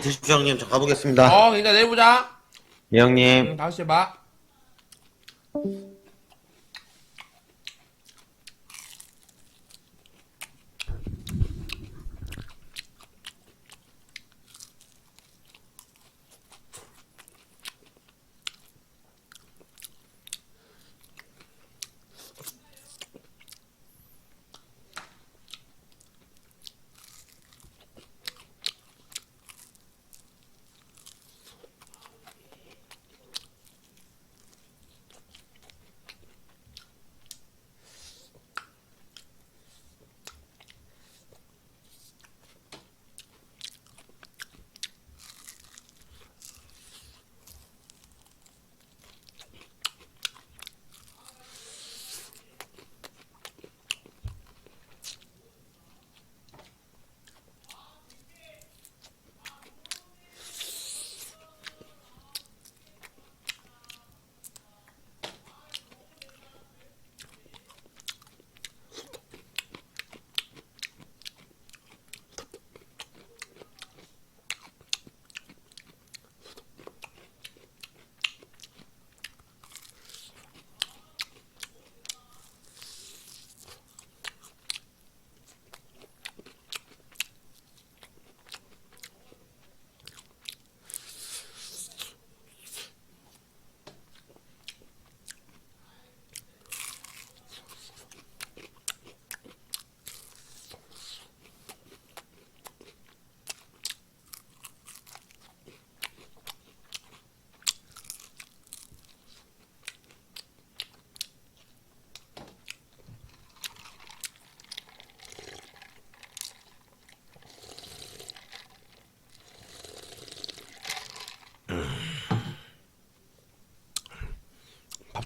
맛있게 드십시오 형님 저 가보겠습니다 어, 일단 내일 보자. 예 형님 응, 다음 시에 봐.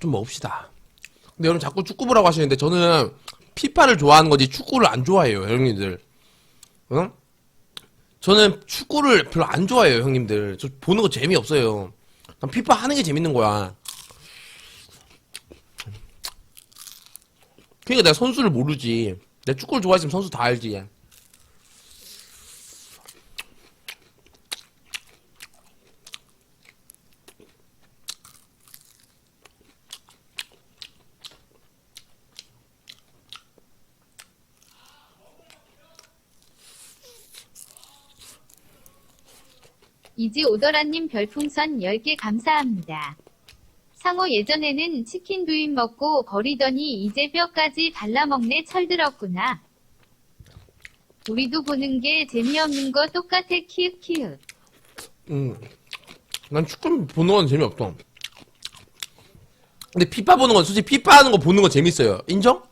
좀 먹읍시다. 근데 여러분 자꾸 축구 보라고 하시는데 저는 피파를 좋아하는 거지 축구를 안 좋아해요, 형님들. 응? 저는 축구를 별로 안 좋아해요, 형님들. 저 보는 거 재미없어요. 난 피파 하는 게 재밌는 거야. 그러니까 내가 선수를 모르지. 내가 축구를 좋아했으면 선수 다 알지. 이지 오더라님 별풍선 10개 감사합니다. 상호 예전에는 치킨 두입 먹고 버리더니 이제 뼈까지 발라먹네 철들었구나. 우리도 보는 게 재미없는 거 똑같아 키읔키읔. 음. 난 축구 보는 건 재미없어. 근데 피파 보는 건 솔직히 피파 하는 거 보는 거 재밌어요. 인정?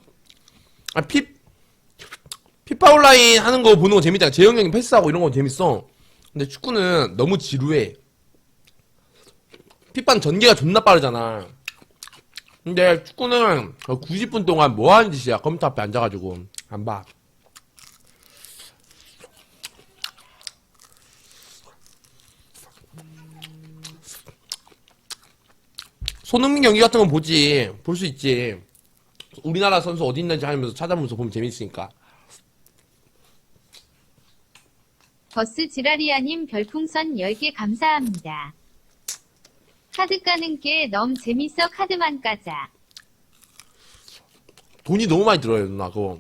아, 피, 피파 온라인 하는 거 보는 거 재밌다. 재영 형이 패스하고 이런 거 재밌어. 근데 축구는 너무 지루해. 피파는 전개가 존나 빠르잖아. 근데 축구는 90분 동안 뭐 하는 짓이야. 컴퓨터 앞에 앉아가지고. 안 봐. 손흥민 경기 같은 건 보지. 볼 수 있지. 우리나라 선수 어디 있는지 하면서 찾아보면서 보면 재밌으니까. 버스 지라리아님 별풍선 10개 감사합니다. 카드 까는 게 너무 재밌어 카드만 까자. 돈이 너무 많이 들어요, 누나, 그거.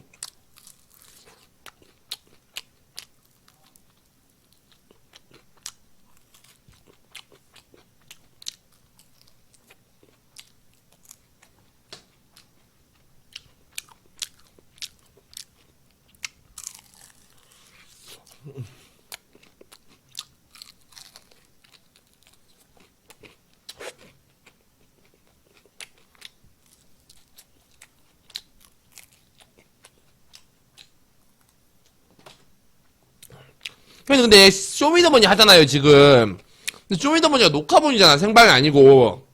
형님 근데 쇼미더머니 하잖아요 지금. 근데 쇼미더머니가 녹화본이잖아 생방이 아니고.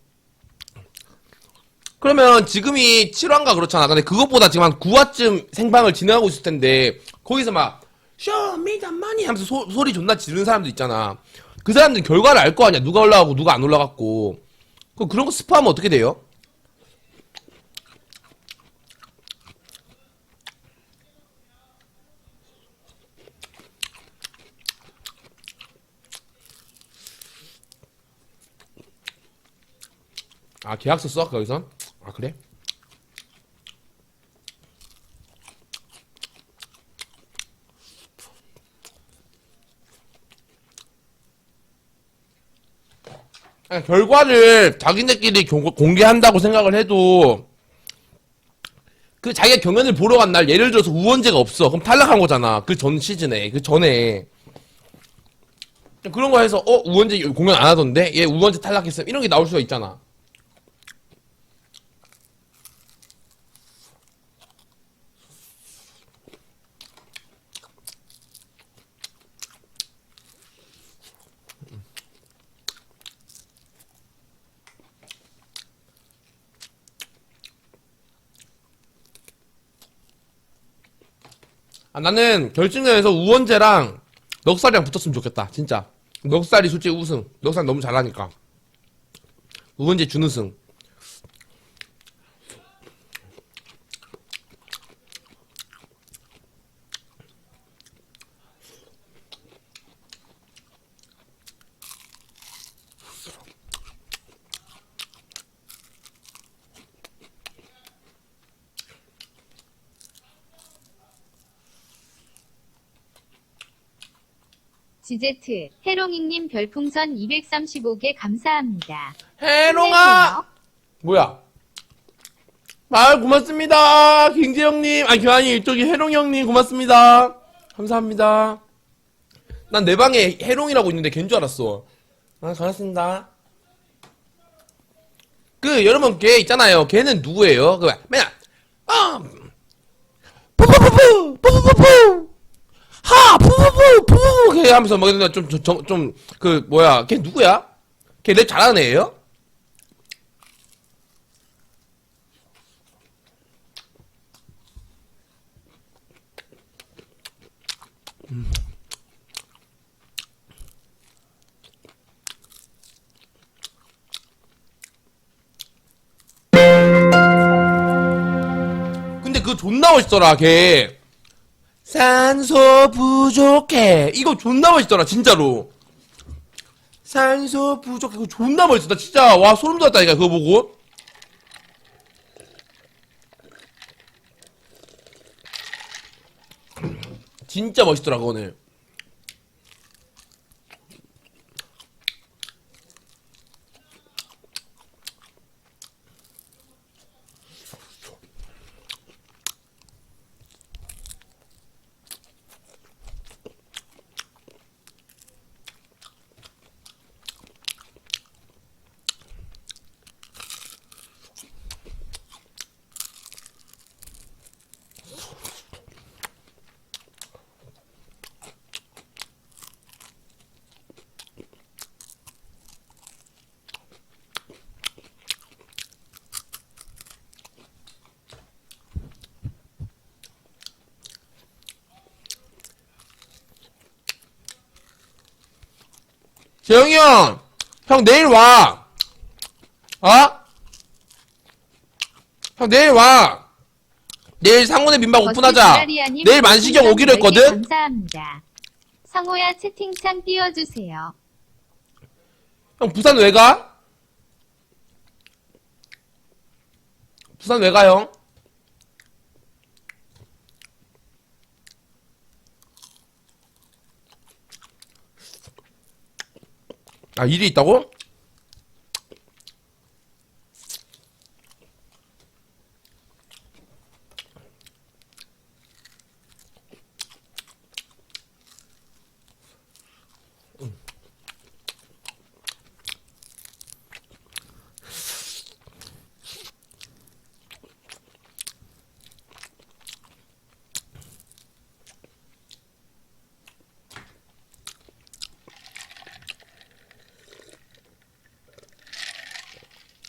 그러면 지금이 7화인가 그렇잖아. 근데 그것보다 지금 한 9화쯤 생방을 진행하고 있을 텐데 거기서 막 쇼미더머니 하면서 소, 소리 존나 지르는 사람들 있잖아. 그 사람들은 결과를 알 거 아니야. 누가 올라가고 누가 안 올라갔고. 그럼 그런 거 스포하면 어떻게 돼요? 아 계약서 써 거기서? 아 그래? 아니, 결과를 자기네끼리 공- 공개한다고 생각을 해도 그 자기가 경연을 보러 간 날 예를 들어서 우원재가 없어. 그럼 탈락한 거잖아. 그 전 시즌에 그 전에. 그런 거 해서 어 우원재 공연 안 하던데? 얘 우원재 탈락했어 이런 게 나올 수가 있잖아 아, 나는 결승전에서 우원재랑 넉살이랑 붙었으면 좋겠다 진짜. 넉살이 솔직히 우승. 넉살 너무 잘하니까. 우원재 준우승 지제트, 해롱이님 별풍선 235개 감사합니다. 해롱아! 뭐야? 아 고맙습니다. 김재영님 아니 아니 이쪽이 해롱이 형님 고맙습니다. 감사합니다. 난 내 방에 해롱이라고 있는데 걘 줄 알았어. 아 고맙습니다. 그 여러분 걔 있잖아요. 걔는 누구예요? 그 맨날 아 푸푸푸푸! 푸푸푸푸 하! 푸푸푸 푸푸푸 걔 하면서 막 좀좀 그 뭐야 걔 누구야? 걔 랩 잘하는 애예요? 근데 그거 존나 멋있더라 걔 산소 부족해. 이거 존나 멋있더라 진짜로. 산소 부족해. 그거 존나 멋있어. 나 진짜 와 소름 돋았다니까 그거 보고. 진짜 멋있더라 그거는 재영이 형! 형 내일 와! 어? 형 내일 와! 내일 상훈의 민박 오픈하자! 내일 별풍선 오기로 10개 했거든? 감사합니다. 성호야 채팅창 띄워주세요. 형 부산 왜 가? 부산 왜 가, 형? 아, 일이 있다고?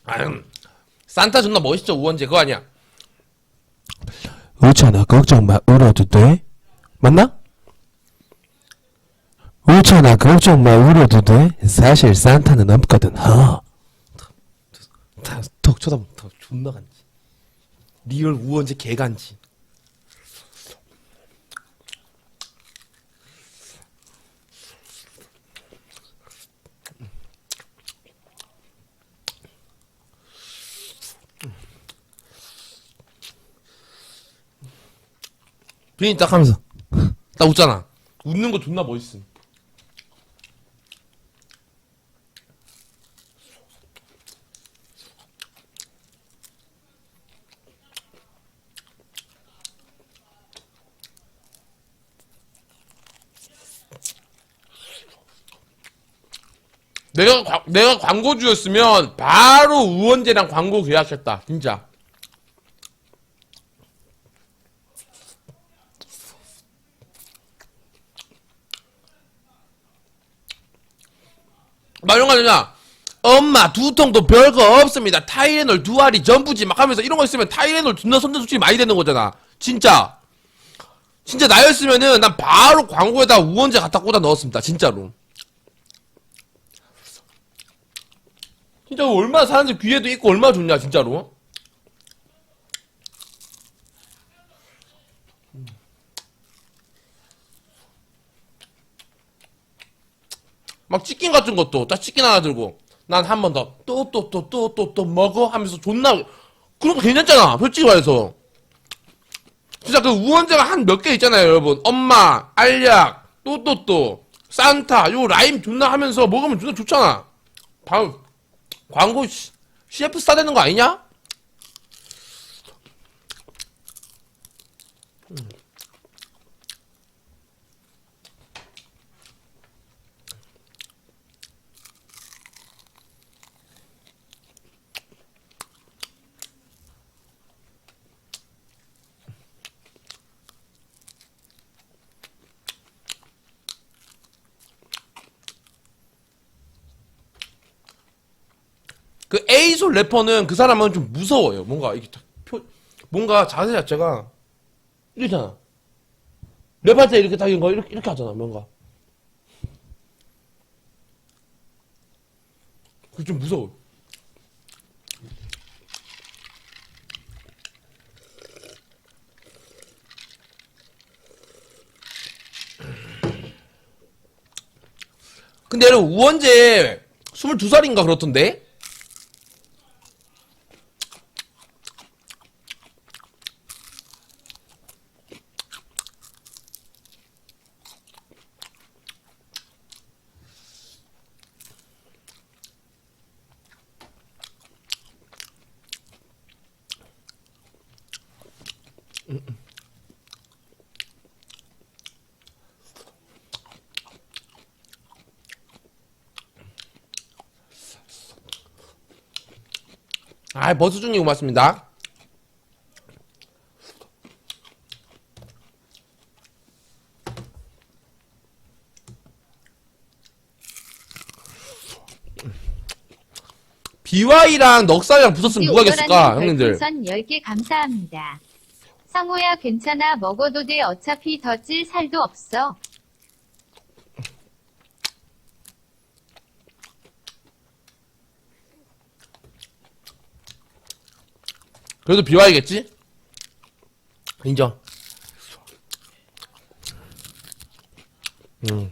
아유, 산타 존나 멋있죠, 우원재. 그거 아니야. 우찬아 걱정 마 울어도 돼? 맞나? 우찬아 걱정 마 울어도 돼? 사실 산타는 없거든 허 다, 턱 쳐다보, 턱 존나 간지. 리얼 우원재 개간지. 비니 딱 하면서 딱 웃잖아. 웃는 거 존나 멋있음. 내가 과- 내가 광고주였으면 바로 우원재랑 광고 계약했다. 진짜. 막 이런 거 아니냐? 엄마 두통도 별거 없습니다. 타이레놀 두 알이 전부지 막 하면서 이런 거 있으면 타이레놀 존나 손대 수치 많이 되는 거잖아. 진짜. 진짜 나였으면은 난 바로 광고에다 우원재 갖다 꽂아 넣었습니다. 진짜로. 진짜 얼마나 사람들 귀에도 있고 얼마나 좋냐 진짜로 막 치킨 같은 것도 딱 치킨 하나 들고 난 한 번 더 또 또 또 또 또 또 먹어 하면서 존나 그런 거 괜찮잖아 솔직히 말해서. 진짜 그 우원재가 한 몇 개 있잖아요 여러분. 엄마 알약 또 또또 산타 요 라임 존나 하면서 먹으면 존나 좋잖아. 바로 광고 시- CF 싸 되는 거 아니냐? 그 에이솔 래퍼는 그 사람은 좀 무서워요. 뭔가 이게 딱 표, 뭔가 자세 자체가 이러잖아. 랩할 때 이렇게 딱 이런 거 이렇게 이렇게 하잖아. 뭔가. 그게 좀 무서워. 근데 여러분 우원재 22살인가 그렇던데? 아, 버스중님 고맙습니다. BY랑 넉살이랑 붙었으면 누가 이겼을까, 형님들? 선 10개 감사합니다. 성호야 괜찮아 먹어도 돼 어차피 더 찔 살도 없어. 그래도 BY겠지? 인정. 음.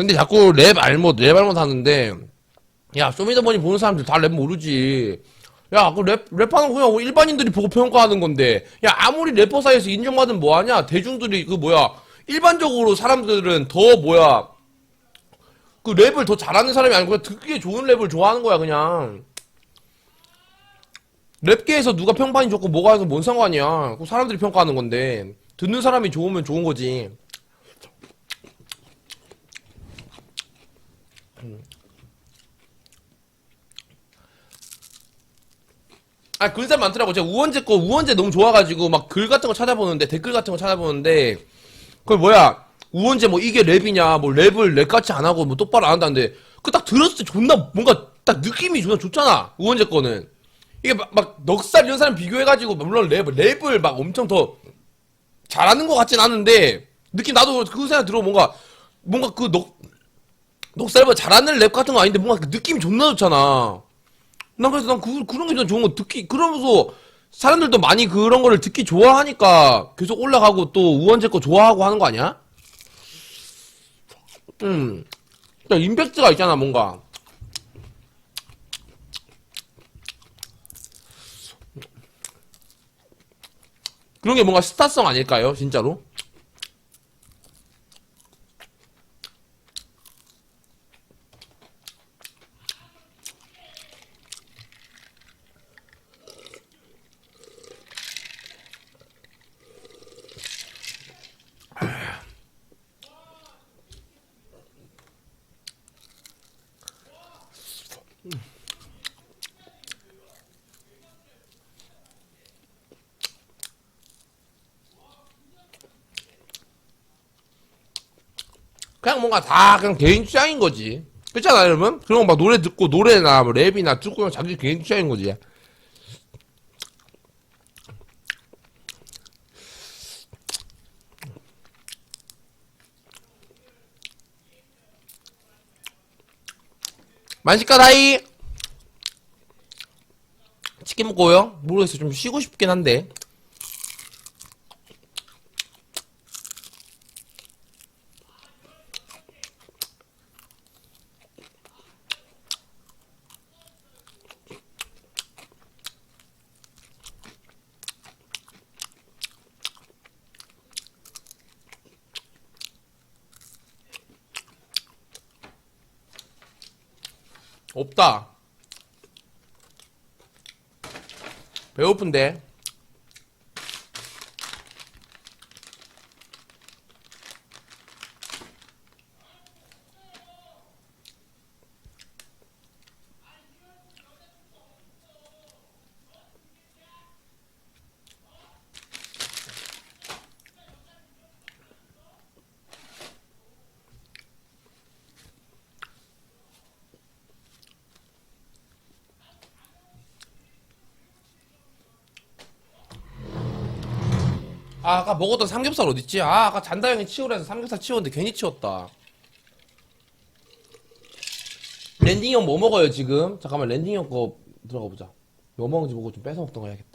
근데 자꾸 랩 알못, 랩 알못 하는데, 야, 쇼미더머니 보는 사람들 다 랩 모르지. 야, 그 랩, 랩하는 거 그냥 일반인들이 보고 평가하는 건데, 야, 아무리 래퍼 사이에서 인정받으면 뭐하냐? 대중들이 그 뭐야, 일반적으로 사람들은 더 뭐야, 그 랩을 더 잘하는 사람이 아니고 듣기에 좋은 랩을 좋아하는 거야, 그냥. 랩계에서 누가 평판이 좋고 뭐가 해서 뭔 상관이야. 그 사람들이 평가하는 건데, 듣는 사람이 좋으면 좋은 거지. 아, 그런 사람 많더라고. 제가 우원재 거, 우원재 너무 좋아가지고, 막 글 같은 거 찾아보는데, 댓글 같은 거 찾아보는데, 그걸 뭐야, 우원재 뭐 이게 랩이냐, 뭐 랩을 랩같이 안 하고, 뭐 똑바로 안 한다는데, 그 딱 들었을 때 존나, 뭔가 딱 느낌이 존나 좋잖아. 우원재 거는. 이게 막, 막 넉살 이런 사람 비교해가지고, 물론 랩, 랩을 막 엄청 더 잘하는 것 같진 않은데, 느낌 나도 그 생각 들어, 뭔가, 뭔가 그 넉, 넉살보다 잘하는 랩 같은 거 아닌데, 뭔가 그 느낌이 존나 좋잖아. 난 그래서 난 그, 그런 게좀 좋은 거 듣기, 그러면서 사람들도 많이 그런 거를 듣기 좋아하니까 계속 올라가고 또 우원재 거 좋아하고 하는 거 아니야? 음. 야, 임팩트가 있잖아, 뭔가. 그런 게 뭔가 스타성 아닐까요, 진짜로? 그냥 뭔가 다 그냥 개인 취향인 거지. 그렇잖아, 여러분? 그런 거 막 노래 듣고 노래나 뭐 랩이나 듣고 자기 개인 취향인 거지. 만식가 다이! 치킨 먹고요? 모르겠어. 좀 쉬고 싶긴 한데. 없다. 배고픈데. 아, 아까 먹었던 삼겹살 어딨지? 아, 아까 잔다 형이 치우라 해서 삼겹살 치웠는데 괜히 치웠다. 랜딩 형 뭐 먹어요, 지금? 잠깐만, 랜딩 형 거 들어가 보자. 뭐 먹는지 보고 좀 뺏어 먹던 거 해야겠다.